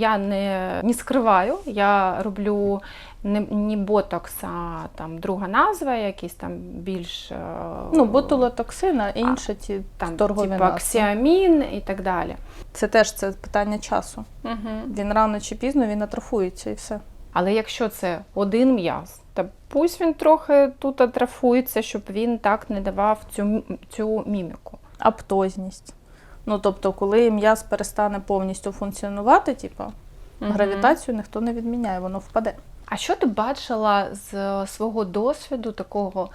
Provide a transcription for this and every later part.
я не, не скриваю, я роблю не, не ботокс, а там друга назва, якісь там більш е, Ну, ботулотоксин, а інші ті там, торгові типу назви. і так далі. Це теж це питання часу. Угу. Він рано чи пізно він атрофується і все. Але якщо це один м'яз, то пусть він трохи тут атрофується, щоб він так не давав цю, цю міміку. Аптозність. Ну, тобто, коли м'яз перестане повністю функціонувати, типу, Мгм. гравітацію ніхто не відміняє, воно впаде. А що ти бачила з свого досвіду такого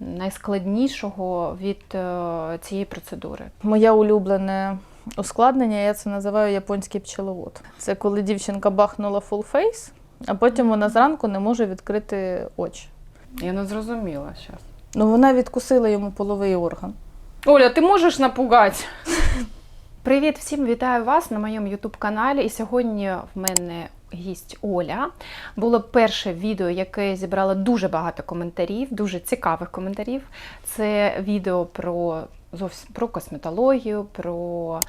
найскладнішого від е, цієї процедури? Моє улюблене ускладнення, я це називаю японський пчеловод. Це коли дівчинка бахнула full face, а потім вона зранку не може відкрити очі. Я не зрозуміла зараз. Ну, вона відкусила йому половий орган. Оля, ти можеш напугати? Привіт всім, вітаю вас на моєму youtube каналі. І сьогодні в мене гість Оля. Було перше відео, яке зібрало дуже багато коментарів, дуже цікавих коментарів. Це відео про зовсім про косметологію, про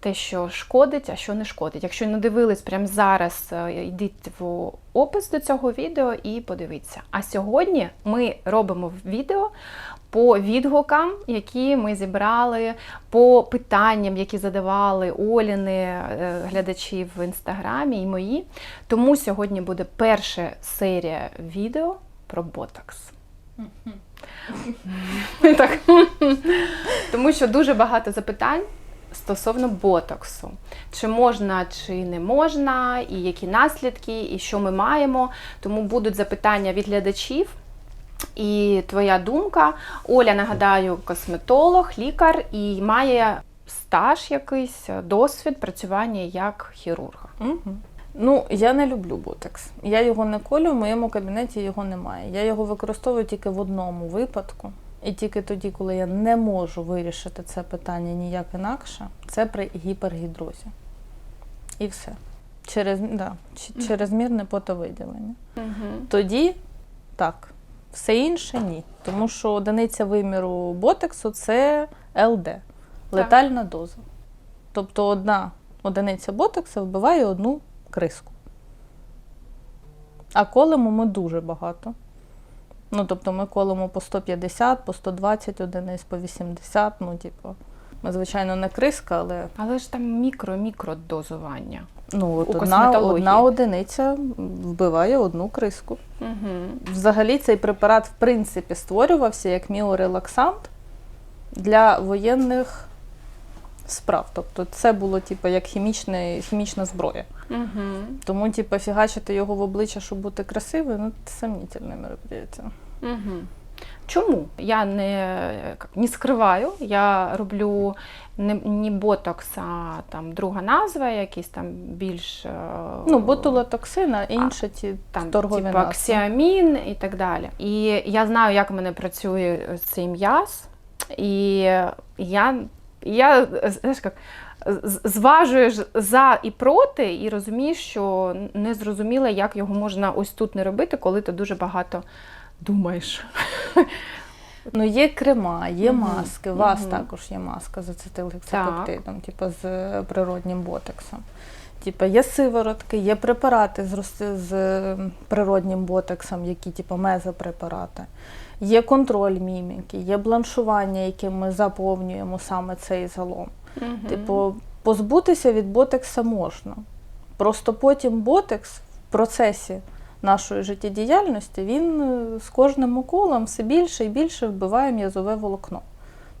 те, що шкодить, а що не шкодить. Якщо не дивились прямо зараз, е, йдіть в опис до цього відео і подивіться. А сьогодні ми робимо відео по відгукам, які ми зібрали, по питанням, які задавали Оліни е, глядачі в інстаграмі і мої. Тому сьогодні буде перша серія відео про ботокс. Так. Тому що дуже багато запитань стосовно ботоксу. Чи можна, чи не можна, і які наслідки, і що ми маємо. Тому будуть запитання від глядачів. І твоя думка. Оля, нагадаю, косметолог, лікар і має стаж якийсь, досвід працювання як хірурга. Угу. Ну, я не люблю ботекс. Я його не колю, в моєму кабінеті його немає. Я його використовую тільки в одному випадку. І тільки тоді, коли я не можу вирішити це питання ніяк інакше, це при гіпергідрозі. І все. Через, да, ч- чрезмірне потовиділення. Тоді так. Все інше ні. Тому що одиниця виміру ботексу це ЛД летальна доза. Тобто одна одиниця ботексу вбиває одну криску. А колемо ми дуже багато. Ну, тобто ми колемо по 150, по 120 одиниць, по 80. Ну, типу, ми, звичайно, не криска, але Але ж там мікро-мікро дозування. ну, от одна, косметології. одна одиниця вбиває одну криску. Угу. Взагалі цей препарат, в принципі, створювався як міорелаксант для воєнних справ. Тобто це було типу, як хімічне, хімічна зброя. Угу. Тому, типу, фігачити його в обличчя, щоб бути красивою, ну це сомнительне мероприятие. Угу. Чому? Я не, не скриваю, я роблю не, не ботокс, а там друга назва, якісь там більш е, Ну, ботулотоксин, а інші ті там торгові типу аксіамін і так далі. І я знаю, як в мене працює цей м'яз, і я, я знаєш, як, зважуєш за і проти, і розумієш, що не зрозуміла, як його можна ось тут не робити, коли ти дуже багато думаєш. Ну, є крема, є маски. У вас також є маска з ацетилгексапептидом, типу з природнім ботексом. Типу, є сиворотки, є препарати з, з природнім ботексом, які типу мезопрепарати. Є контроль міміки, є бланшування, яким ми заповнюємо саме цей залом. Типу, позбутися від ботекса можна. Просто потім ботекс в процесі нашої життєдіяльності він е, з кожним уколом все більше і більше вбиває м'язове волокно.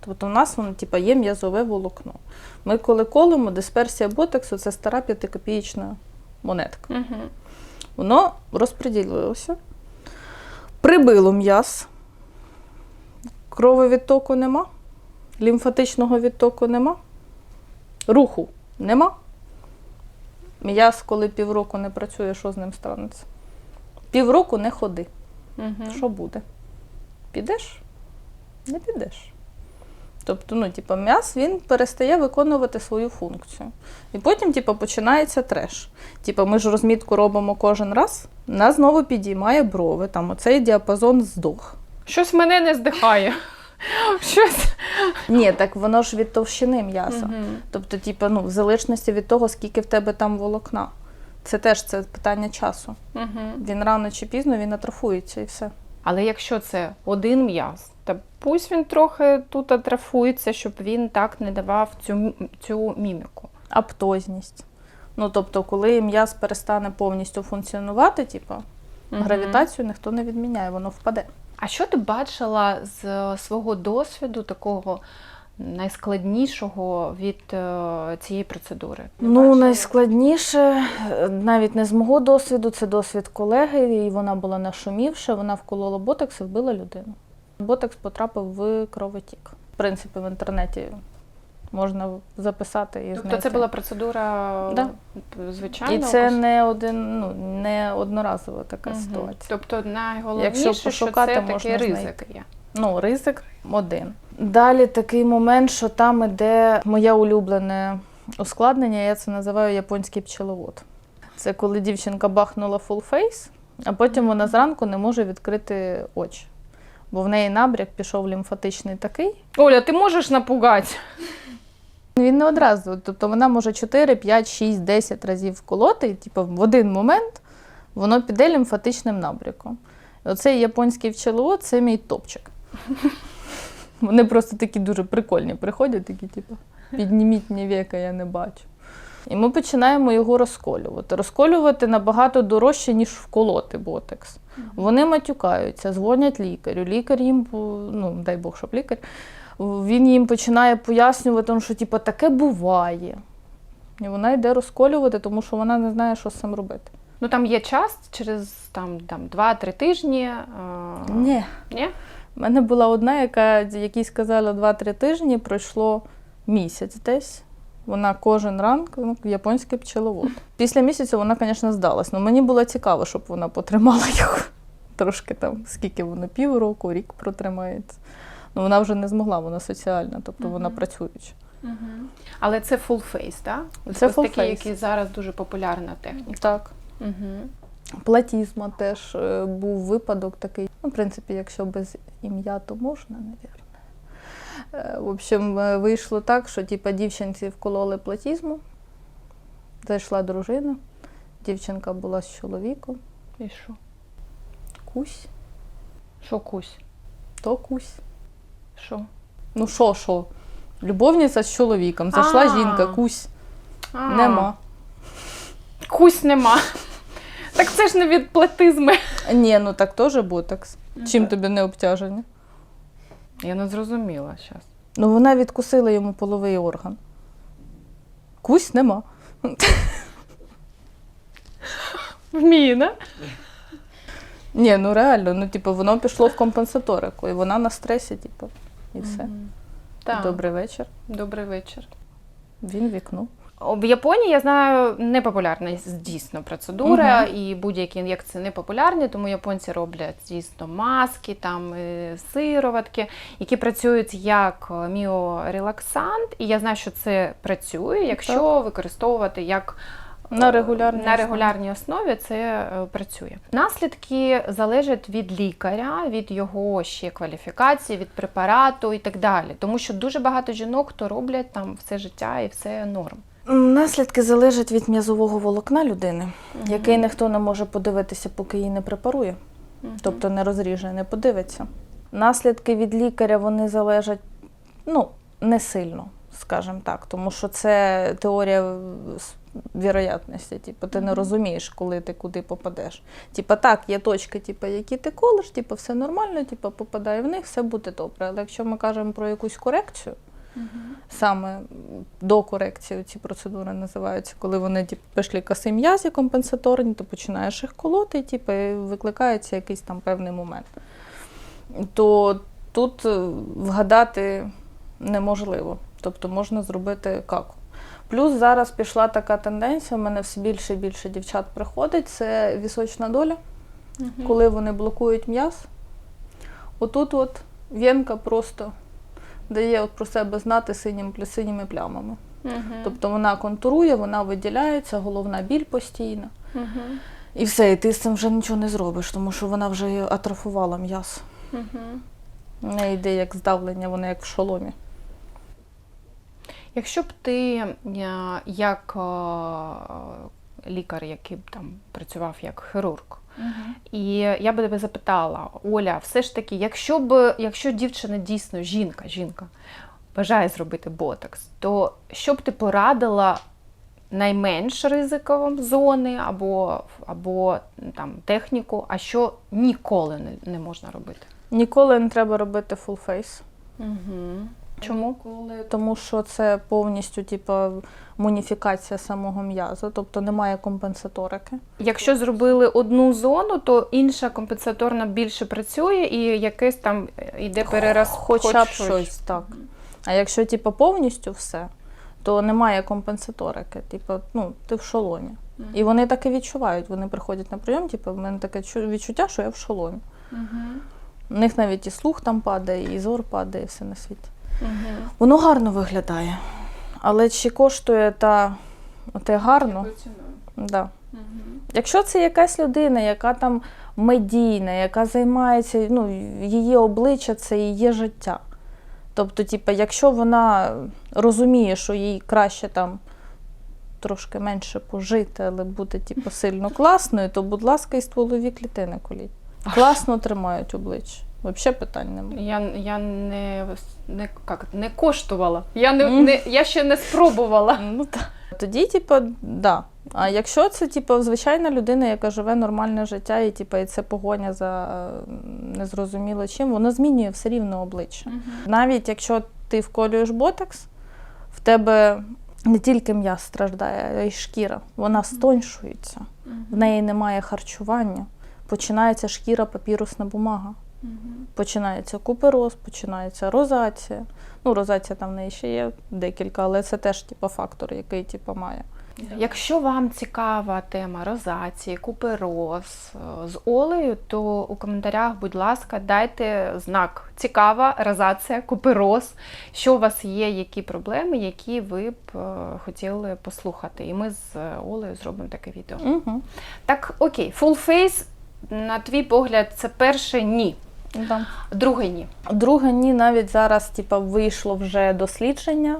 Тобто у нас воно типу, є м'язове волокно. Ми коли колемо, дисперсія ботексу це стара п'ятикопієчна монетка. Угу. Воно розподілилося, прибило м'яз, крововідтоку нема, лімфатичного відтоку нема, руху нема. М'яз, коли півроку не працює, що з ним станеться? Півроку не ходи. Угу. Що буде? Підеш? Не підеш. Тобто, ну, типу, м'яз він перестає виконувати свою функцію. І потім, типу, починається треш. Типу, ми ж розмітку робимо кожен раз, нас знову підіймає брови, там оцей діапазон здох. Щось мене не здихає. Щось. Ні, так воно ж від товщини м'яса. Тобто, типу, ну, в залежності від того, скільки в тебе там волокна. Це теж це питання часу. Угу. Він рано чи пізно він атрофується і все. Але якщо це один м'яз, то пусть він трохи тут атрофується, щоб він так не давав цю, цю міміку. Аптозність. Ну тобто, коли м'яз перестане повністю функціонувати, типу, Мгм. гравітацію ніхто не відміняє, воно впаде. А що ти бачила з свого досвіду такого найскладнішого від е, цієї процедури? Ну, найскладніше, е, навіть не з мого досвіду, це досвід колеги, і вона була нашумівша, вона вколола ботекс і вбила людину. Ботекс потрапив в кровотік. В принципі, в інтернеті можна записати і Тобто знайти. це була процедура Да. звичайна? І це не один, ну, не одноразова така Мгм. ситуація. Тобто найголовніше, Якщо що це такий ризик знайти. є. Ну, ризик один. Далі такий момент, що там іде моє улюблене ускладнення, я це називаю японський пчеловод. Це коли дівчинка бахнула full face, а потім вона зранку не може відкрити очі. Бо в неї набряк пішов лімфатичний такий. Оля, ти можеш напугати? Він не одразу. Тобто вона може 4, 5, 6, 10 разів вколоти, і типу, в один момент воно піде лімфатичним набряком. Оцей японський пчеловод це мій топчик. Вони просто такі дуже прикольні приходять, такі, типу, підніміть мені віка, я не бачу. І ми починаємо його розколювати. Розколювати набагато дорожче, ніж вколоти ботекс. Вони матюкаються, дзвонять лікарю. Лікар їм, ну дай Бог, щоб лікар, він їм починає пояснювати, ну, що типу, таке буває. І вона йде розколювати, тому що вона не знає, що з цим робити. Ну там є час через там, там 2-3 тижні. Ні. Ні? У мене була одна, яка, якій сказали 2-3 тижні, пройшло місяць десь. Вона кожен ранок ну, японський пчеловод. Після місяця вона, звісно, здалась. але мені було цікаво, щоб вона потримала його. Трошки там, скільки воно, півроку, рік протримається. Ну, вона вже не змогла, вона соціальна, тобто вона працююча. Але це full face, так? Це Ось full такі, які зараз дуже популярна техніка. Так. Угу. Платізма теж е, був випадок такий. Ну, в принципі, якщо без ім'я, то можна, навірно. Е, В общем, е, вийшло так, що типа, дівчинці вкололи платізму, зайшла дружина, дівчинка була з чоловіком, І що? кусь, Що кусь? то кусь. Що? Ну що, що? Любовниця з чоловіком. Зайшла жінка, кусь. А, Нема. Кусь нема. Так це ж не від платизми. Ні, ну так теж ботекс. Чим Так. тобі не обтяження? Я не зрозуміла зараз. Ну вона відкусила йому половий орган. Кусь нема. Вміє, не? Ні, ну реально, ну типу, воно пішло в компенсаторику, і вона на стресі, типу, і все. Так. Добрий вечір. Добрий вечір. Він вікно. В Японії я знаю непопулярна дійсно процедура, і будь-які ін'єкції непопулярні, тому японці роблять дійсно маски, там е, сироватки, які працюють як е, міорелаксант. І я знаю, що це працює, якщо використовувати як е, На регулярній на регулярній основі це працює. Наслідки залежать від лікаря, від його ще кваліфікації, від препарату і так далі. Тому що дуже багато жінок, то роблять там все життя і все норм. Наслідки залежать від м'язового волокна людини, який ніхто не може подивитися, поки її не препарує, тобто не розріже, не подивиться. Наслідки від лікаря вони залежать ну, не сильно, скажімо так, тому що це теорія віроятності. Типу, ти не розумієш, коли ти куди попадеш. Типа так, є точки, типу, які ти колиш, типу, все нормально, типу, попадає в них, все буде добре. Але якщо ми кажемо про якусь корекцію, саме до корекції ці процедури називаються, коли вони типу, пішли коси м'язі компенсаторні, ти починаєш їх колоти, і, типу, викликається якийсь там певний момент. То тут е, вгадати неможливо. Тобто можна зробити каку. Плюс зараз пішла така тенденція, у мене все більше і більше дівчат приходить, це вісочна доля, коли вони блокують м'яз. Отут от венка просто дає от про себе знати синім, синіми плямами. Тобто вона контурує, вона виділяється, головна біль постійна. І все, і ти з цим вже нічого не зробиш, тому що вона вже атрофувала м'яз. У неї йде як здавлення, вона як в шоломі. Якщо б ти е, як е, лікар, який там працював як хірург. І я би тебе запитала, Оля, все ж таки, якщо б якщо дівчина дійсно жінка, жінка бажає зробити ботокс, то що б ти порадила найменш ризиковим зони або, або там техніку, а що ніколи не, не можна робити? Ніколи не треба робити face. Угу. Чому? Тому що це повністю типу, моніфікація самого м'язу, тобто немає компенсаторики. Якщо зробили одну зону, то інша компенсаторна більше працює і якесь там йде перераз. Хоча б щось, так. А якщо типу, повністю все, то немає компенсаторики. Типу, ну, ти в шоломі. І вони так і відчувають. Вони приходять на прийом, типу, в мене таке відчуття, що я в шоломі. У них навіть і слух там падає, і зор падає, і все на світі. Воно гарно виглядає. Але чи коштує та те гарно? Да. Якщо це якась людина, яка там медійна, яка займається, ну, її обличчя це її життя. Тобто, типу, якщо вона розуміє, що їй краще там трошки менше пожити, але бути типу, сильно класною, то, будь ласка, і стволові клітини коліть. Класно тримають обличчя. Взагалі питань немає. Я, я не, не, як, не коштувала. Я, не, Мгм. не, я ще не спробувала. Ну, так. Тоді, типу, да. А якщо це типу, звичайна людина, яка живе нормальне життя, і типу, і це погоня за е, незрозуміло чим, воно змінює все рівно обличчя. Навіть якщо ти вколюєш ботекс, в тебе не тільки м'яз страждає, а й шкіра. Вона стоншується, в неї немає харчування. Починається шкіра папірусна бумага. Починається купероз, починається розація. Ну, розація там в неї ще є декілька, але це теж типу, фактор, який типу, має. Якщо вам цікава тема розації, купероз е, з Олею, то у коментарях, будь ласка, дайте знак цікава розація, купероз, що у вас є, які проблеми, які ви б е, хотіли послухати. І ми з Олею зробимо таке відео. Угу. Так, окей, full face, на твій погляд, це перше ні. Да. Друге ні. Друге, ні, навіть зараз типу, вийшло вже дослідження.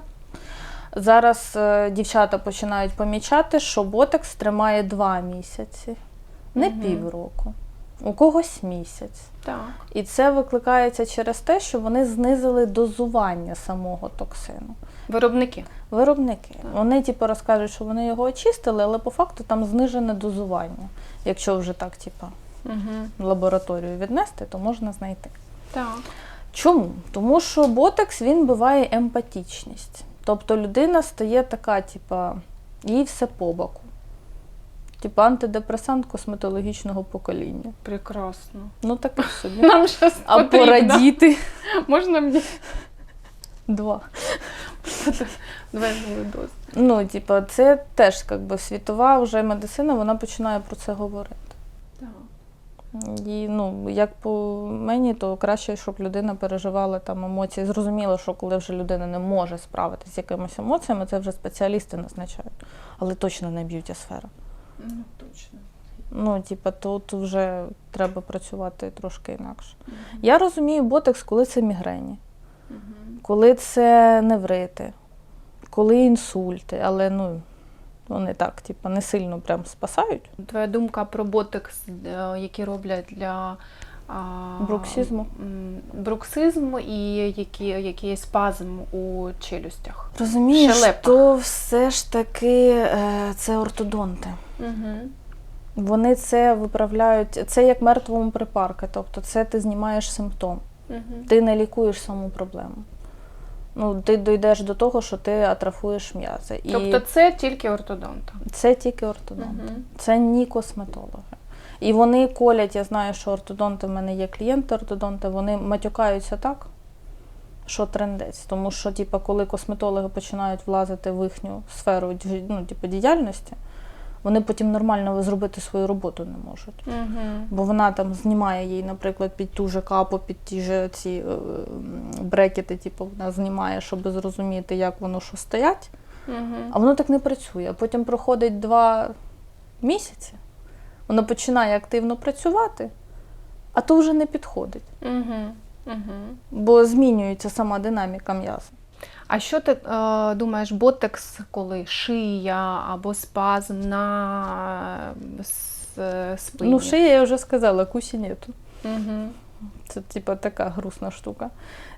Зараз е, дівчата починають помічати, що ботекс тримає два місяці, не Мгм. півроку, у когось місяць. Так. І це викликається через те, що вони знизили дозування самого токсину. Виробники. Виробники. Вони типу, розкажуть, що вони його очистили, але по факту там знижене дозування. Якщо вже так, типу, Угу. в лабораторію віднести, то можна знайти. Так. Чому? Тому що ботекс він биває емпатічність. Тобто людина стає така, типа, їй все по боку. Типа антидепресант косметологічного покоління. Прекрасно. Ну таке собі. Нам щось А потрібно. порадіти. Можна мені Два. Новий доз. Ну, типа, це теж якби світова вже медицина, вона починає про це говорити. І ну, як по мені, то краще, щоб людина переживала там емоції. Зрозуміло, що коли вже людина не може справитися з якимись емоціями, це вже спеціалісти назначають. Але точно не б'юті сфера. Ну, точно. Ну, типа, тут вже треба працювати трошки інакше. Я розумію ботекс, коли це мігрені, коли це неврити, коли інсульти, але ну, вони так, типа, не сильно прям спасають. Твоя думка про ботекс, е, який роблять для Бруксизму? м, бруксизму і які, який спазм у челюстях. Розумієш, то все ж таки е, це ортодонти. Угу. Вони це виправляють, це як мертвому припарки, тобто це ти знімаєш симптом, Угу. ти не лікуєш саму проблему. Ну, ти дійдеш до того, що ти атрофуєш м'язи. І Тобто це тільки ортодонта. це тільки ортодонти. Мгм. Це ні косметологи. І вони колять, я знаю, що ортодонти, в мене є клієнти ортодонти, вони матюкаються так, що трендець. Тому що, типу, коли косметологи починають влазити в їхню сферу ну, типу, діяльності, вони потім нормально зробити свою роботу не можуть. Угу. Бо вона там знімає їй, наприклад, під ту же капу, під ті же ці е, брекети, типу, вона знімає, щоб зрозуміти, як воно що стоять. Угу. А воно так не працює. А Потім проходить два місяці, воно починає активно працювати, а то вже не підходить, Угу. Угу. бо змінюється сама динаміка м'яза. А що ти е, думаєш, ботекс, коли шия або спазм на е, е, спині? Ну, шия, я вже сказала, кусі нету. Угу. Це типа така грустна штука.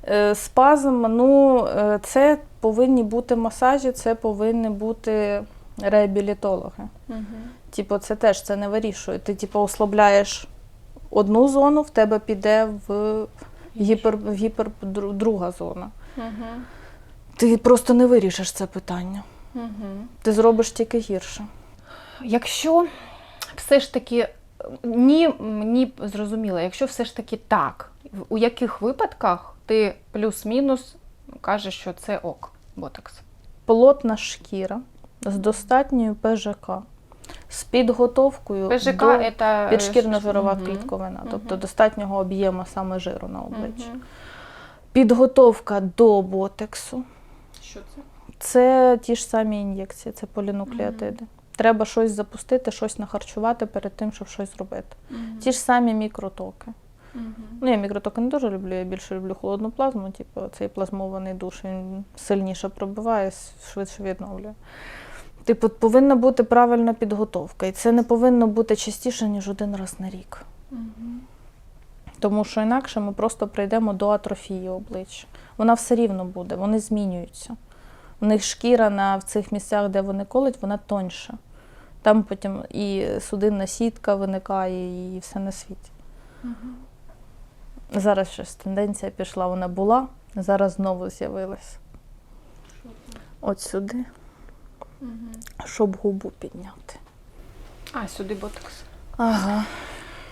Е, спазм, ну, е, це повинні бути масажі, це повинні бути реабілітологи. Угу. Типу, це теж це не вирішує. Ти типу, ослабляєш одну зону, в тебе піде в гіпер, в гіпер друга зона. Угу. Ти просто не вирішиш це питання. Угу. Ти зробиш тільки гірше. Якщо все ж таки ні, ні, зрозуміло, якщо все ж таки так, у яких випадках ти плюс-мінус кажеш, що це ок, ботокс? Плотна шкіра з достатньою ПЖК, з підготовкою ПЖК до це підшкірно-жирова Мгм. клітковина, тобто достатнього об'єму саме жиру на обличчі. Мгм. Підготовка до ботексу. Що це? Це ті ж самі ін'єкції, це полінуклеотиди. Треба щось запустити, щось нахарчувати перед тим, щоб щось зробити. Ті ж самі мікротоки. Ну, я мікротоки не дуже люблю, я більше люблю холодну плазму, типу цей плазмований душ, він сильніше пробиває, швидше відновлює. Типу, повинна бути правильна підготовка. І це не повинно бути частіше, ніж один раз на рік. Тому що інакше ми просто прийдемо до атрофії обличчя. Вона все рівно буде, вони змінюються. У них шкіра на в цих місцях, де вони колють, вона тоньша. Там потім і судинна сітка виникає, і все на світі. Зараз щось тенденція пішла, вона була, зараз знову з'явилась. От сюди, щоб губу підняти. А, сюди ботокс. Ага.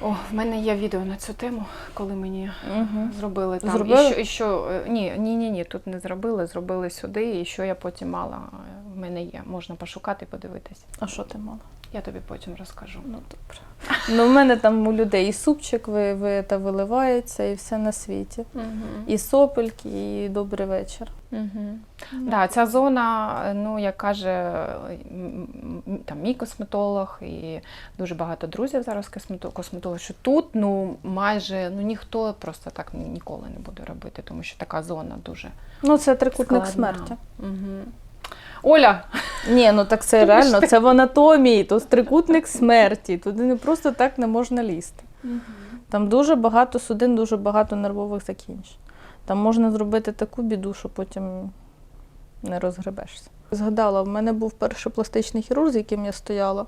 О, в мене є відео на цю тему, коли мені Угу. зробили там. Зробили? І що, і що е, ні, ні, ні, ні, тут не зробили, зробили сюди, і що я потім мала. е, В мене є. Можна пошукати, подивитись. А що ти мала? Я тобі потім розкажу. Ну, добре. Ну, в мене там у людей і супчик ви, ви, та виливається, і все на світі. Угу. І сопельки, і добрий вечір. Угу. Да, ця зона, ну як каже там мій косметолог і дуже багато друзів зараз космето- косметолог, що тут ну майже ну ніхто просто так ніколи не буде робити, тому що така зона дуже Ну, це трикутник складна. смерті. Угу. Оля, Ні, ну так це реально, це в анатомії, то трикутник смерті. Туди не просто так не можна лізти. Там дуже багато судин, дуже багато нервових закінчень. Там можна зробити таку біду, що потім не розгребешся. Згадала, в мене був перший пластичний хірург, з яким я стояла.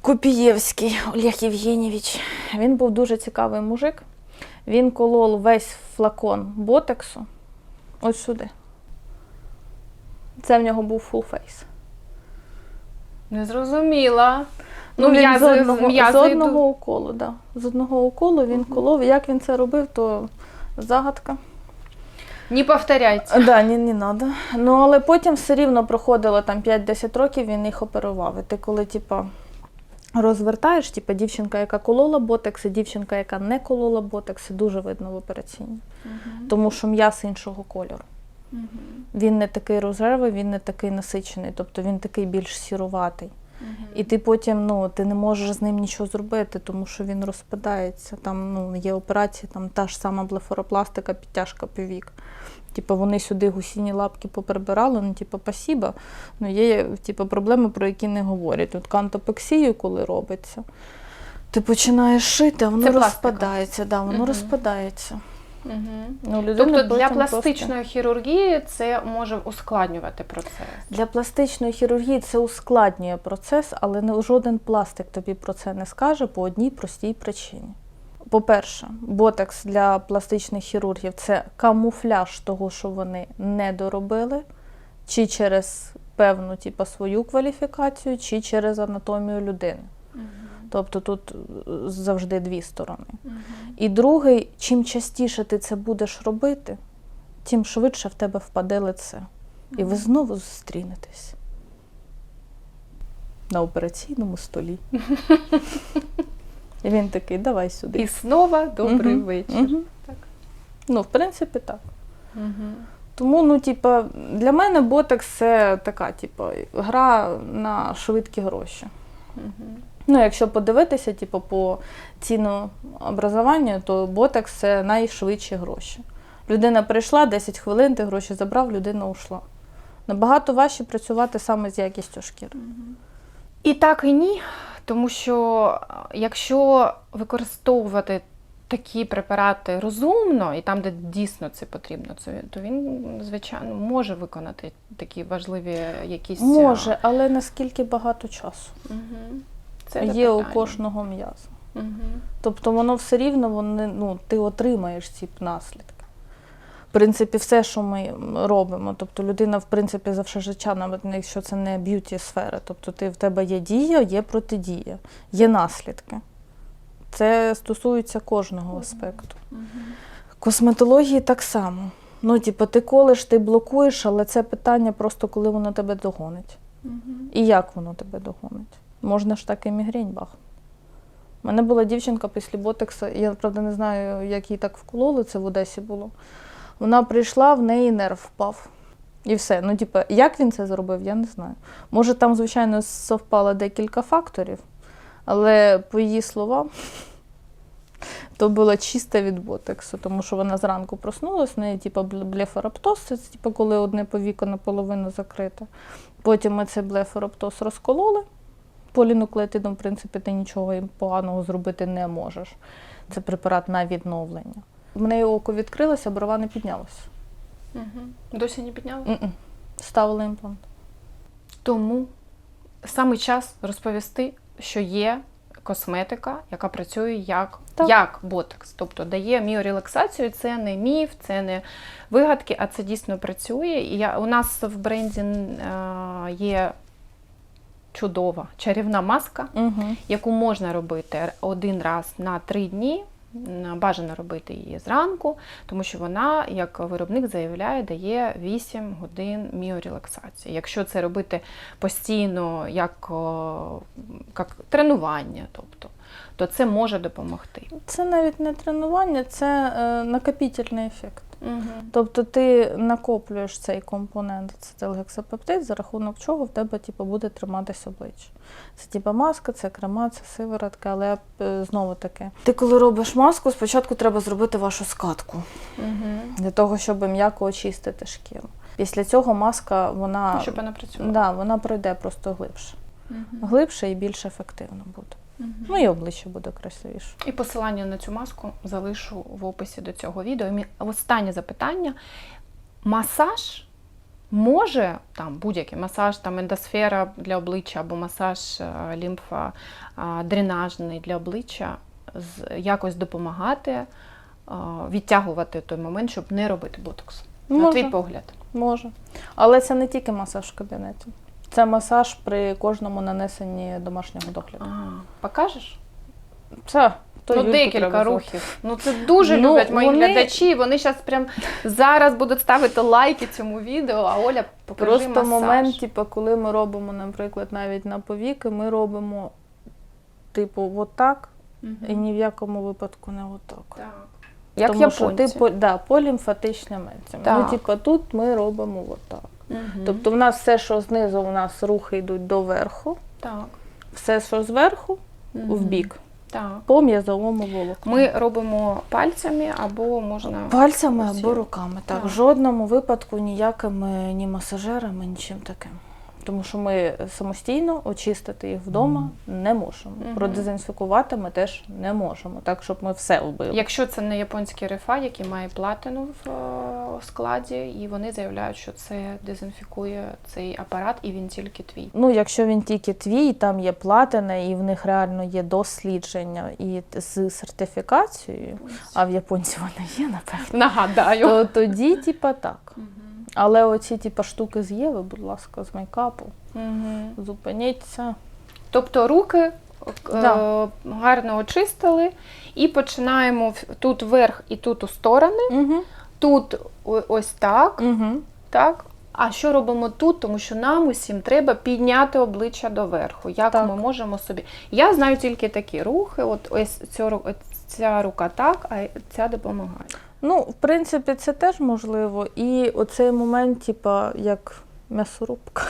Копієвський Олег Євгенєвич. Він був дуже цікавий мужик. Він колол весь флакон ботексу от сюди. Це в нього був full face. не зрозуміла. Ну, він м'язи- з одного, з одного уколу, да. З одного уколу він колов. Як він це робив, то загадка. Не повторяйте. Да, ні, не треба. Ну, але потім все рівно проходило там 5-10 років, він їх оперував. І ти коли, типа, розвертаєш, типа, дівчинка, яка колола ботекс, і дівчинка, яка не колола ботекс, дуже видно в операційній. Тому що м'яс іншого кольору. Він не такий розревий, він не такий насичений, тобто він такий більш сіруватий. І ти потім ну, ти не можеш з ним нічого зробити, тому що він розпадається. Там ну, є операції, там та ж сама блефоропластика, підтяжка повік. Типу, вони сюди гусіні лапки поприбирали, ну, типу, пасіба. Ну, є типу, проблеми, про які не говорять. От кантопексію, коли робиться, ти починаєш шити, а воно Це розпадається. Да, воно Мгм. розпадається. Угу. Ну, людина Тобто для потім просто- пластичної хірургії це може ускладнювати процес. Для пластичної хірургії це ускладнює процес, але не жоден пластик тобі про це не скаже по одній простій причині. По-перше, ботекс для пластичних хірургів це камуфляж того, що вони не доробили, чи через певну типу, свою кваліфікацію, чи через анатомію людини. Тобто тут е, завжди дві сторони. І другий, чим частіше ти це будеш робити, тим швидше в тебе впаде лице. І ви знову зустрінетесь на операційному столі. І він такий, давай сюди. І знову добрий Мгм, вечір. мгм. Так. Ну, в принципі, так. Угу. Тому, ну, типа, для мене ботекс це така, типа, гра на швидкі гроші. Угу. Ну, якщо подивитися, типу, по цінообразуванню, то ботекс це найшвидші гроші. Людина прийшла 10 хвилин, ти гроші забрав, людина ушла. Набагато важче працювати саме з якістю шкіри. І так, і ні, тому що е, якщо використовувати такі препарати розумно, і там, де дійсно це потрібно, то він, звичайно, може виконати такі важливі якісь. е, Може, але наскільки багато часу Угу. Це є у кожного м'яза. Угу. Тобто воно все рівно вони, ну, ти отримаєш ці наслідки. В принципі, все, що ми робимо. Тобто людина, в принципі, за все життя, навіть якщо це не б'юті сфера. Тобто ти, в тебе є дія, є протидія, є наслідки. Це стосується кожного аспекту. Косметології так само. Ну, типу, ти колиш, ти блокуєш, але це питання просто коли воно тебе догонить. І як воно тебе догонить? Можна ж так і мігрень бах. У мене була дівчинка після ботекса, я правда не знаю, як їй так вкололи, це в Одесі було. Вона прийшла, в неї нерв впав. І все. Ну, типу, як він це зробив, я не знаю. Може, там, звичайно, совпало декілька факторів, але по її словам, то було чисте від ботексу, тому що вона зранку проснулась, в неї типу, бл- блефароптоз, це типу, коли одне повіко наполовину закрите. Потім ми цей блефароптоз розкололи. Полінуклеотидом, в принципі, ти нічого поганого зробити не можеш. Це препарат на відновлення. В неї око відкрилося, брова не піднялася. Угу. Досі не підняли? М-м. Ставили імплант. Тому саме час розповісти, що є косметика, яка працює як, Так. як ботекс, тобто дає міорелаксацію. Це не міф, це не вигадки, а це дійсно працює. І я, у нас в бренді е, є чудова чарівна маска, Угу. яку можна робити один раз на три дні. Бажано робити її зранку, тому що вона, як виробник заявляє, дає 8 годин міорелаксації. Якщо це робити постійно як, як тренування, тобто, то це може допомогти. Це навіть не тренування, це е, накопітельний ефект. Угу. Тобто ти накоплюєш цей компонент ацетилгексапептид, за рахунок чого в тебе типу, буде триматися обличчя. Це типу маска, це крема, це сиворотка, але е, знову таки. Ти коли робиш маску, спочатку треба зробити вашу скатку Угу. для того, щоб м'яко очистити шкіру. Після цього маска вона, Щоб вона працювала. да, вона пройде просто глибше. Угу. Глибше і більш ефективно буде. Ну і обличчя буде красивіше. І посилання на цю маску залишу в описі до цього відео. І Останнє запитання. Масаж може, там будь-який масаж, там ендосфера для обличчя або масаж е, лімфа дренажний для обличчя якось допомагати е, відтягувати той момент, щоб не робити ботокс. На твій погляд. Може. Але це не тільки масаж в кабінеті. Це масаж при кожному нанесенні домашнього догляду. Ага. Покажеш? Це то ну, декілька рухів. Ну це дуже Ну, люблять мої вони- глядачі. Вони зараз прям зараз будуть ставити лайки цьому відео, а Оля покажи Просто масаж. момент, типу, коли ми робимо, наприклад, навіть на повіки, ми робимо, типу, отак, Мгм. і ні в якому випадку не отак. Так. Як Тому що ти по, да, по лімфатичним. Ну, типу, тут ми робимо отак. Мгм. Тобто в нас все, що знизу, у нас рухи йдуть доверху, так. все, що зверху, угу. в бік, Так. по м'язовому волокну. Ми робимо пальцями або можна. Пальцями або руками. Так, Так. в жодному випадку ніякими ні масажерами, нічим таким. Тому що ми самостійно очистити їх вдома не можемо. Мгм. Продезінфікувати ми теж не можемо, так щоб ми все вбили. Якщо це не японський рефа, який має платину в е, складі, і вони заявляють, що це дезінфікує цей апарат, і він тільки твій. Ну, якщо він тільки твій, там є платина, і в них реально є дослідження і з сертифікацією, а в японців вони є, напевно, Нагадаю. то тоді, типа, так. Мгм. Але оці типа штуки з Єви, будь ласка, з мейкапу, Мгм. зупиніться. Тобто руки е, Да. гарно очистили, і починаємо тут вверх і тут у сторони. Угу. Тут ось так, Угу. так. А що робимо тут? Тому що нам усім треба підняти обличчя доверху. Як Так. ми можемо собі. Я знаю тільки такі рухи. От ось ця рука так, а ця допомагає. Ну, в принципі, це теж можливо. І оцей момент, типа, як м'ясорубка.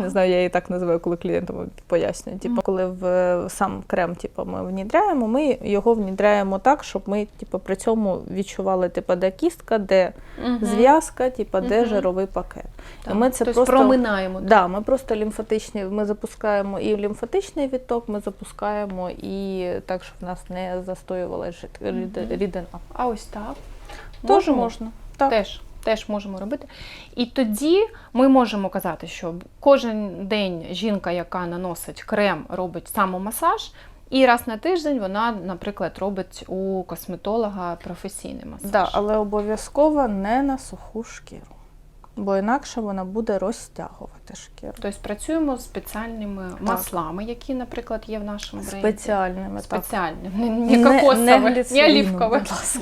Не знаю, я її так називаю, коли клієнтам пояснюю. Типу, коли в сам крем типу, ми внідряємо, ми його внідряємо так, щоб ми типу, при цьому відчували, типу, де кістка, де зв'язка, типу, де жировий пакет. Так. І ми це тобто просто проминаємо. Да, ми просто лімфатичні, ми запускаємо і лімфатичний відток, ми запускаємо і так, щоб в нас не застоювалася рідина. А ось так. Теж Можемо? можна. Так. Теж, теж можемо робити. І тоді ми можемо казати, що кожен день жінка, яка наносить крем, робить самомасаж, і раз на тиждень вона, наприклад, робить у косметолога професійний масаж. Да, але обов'язково не на суху шкіру. Бо інакше вона буде розтягувати шкіру. Тобто працюємо з спеціальними маслами, які, наприклад, є в нашому бренді. Спеціальними. так. Спеціальні. Не, не кокосове, не, гліцерином, олівкове. будь ласка.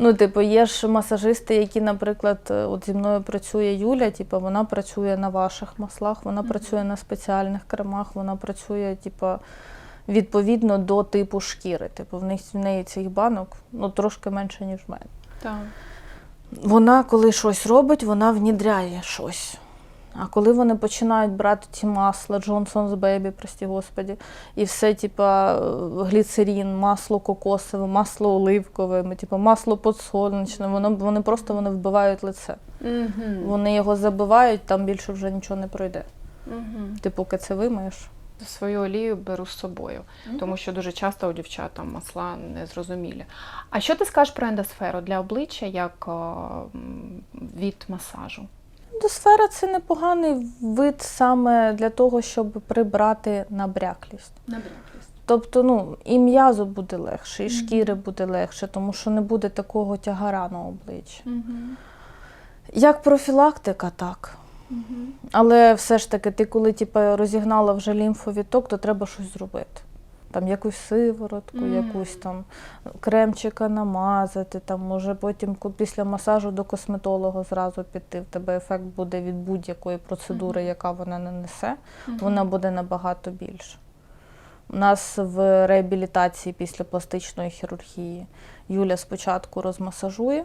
Ну, типу, є ж масажисти, які, наприклад, е, от зі мною працює Юля, типу, вона працює на ваших маслах, вона працює на спеціальних кремах, вона працює, типу, відповідно до типу шкіри. Типу, в них в неї цих банок ну, трошки менше, ніж в мене. Так. Вона, коли щось робить, вона внідряє щось. А коли вони починають брати ті масла, Johnson's Baby, прості господі, і все, типа, е, гліцерин, масло кокосове, масло оливкове, ми, типа, масло подсолнечне, воно, вони просто вони вбивають лице. Угу. Вони його забивають, там більше вже нічого не пройде. Угу. Ти поки це вимиєш. Свою олію беру з собою, тому що дуже часто у дівчат там масла незрозумілі. А що ти скажеш про ендосферу для обличчя як е, м, від масажу? Досфера це непоганий вид саме для того, щоб прибрати набряклість. Набряклість. Тобто, ну, і м'язу буде легше, і Мгм. шкіри буде легше, тому що не буде такого тягара на обличчі. Угу. Як профілактика, так. Угу. Але все ж таки, ти коли типу, розігнала вже лімфовідток, то треба щось зробити. Там якусь сиворотку, Мгм. якусь там кремчика намазати, там може потім після масажу до косметолога зразу піти. В тебе ефект буде від будь-якої процедури, Мгм. яка вона нанесе, вона буде набагато більше. У нас в реабілітації після пластичної хірургії Юля спочатку розмасажує,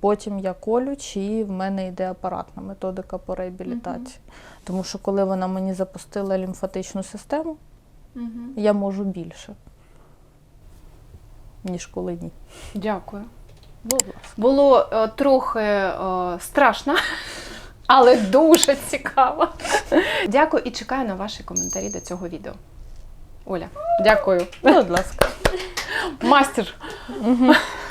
потім я колюч, і в мене йде апаратна методика по реабілітації. Тому що коли вона мені запустила лімфатичну систему, Угу. я можу більше, ніж коли ні. Дякую. Будь ласка. Було е, трохи е, страшно, але дуже цікаво. Дякую і чекаю на ваші коментарі до цього відео. Оля, дякую. Будь ласка. Мастер.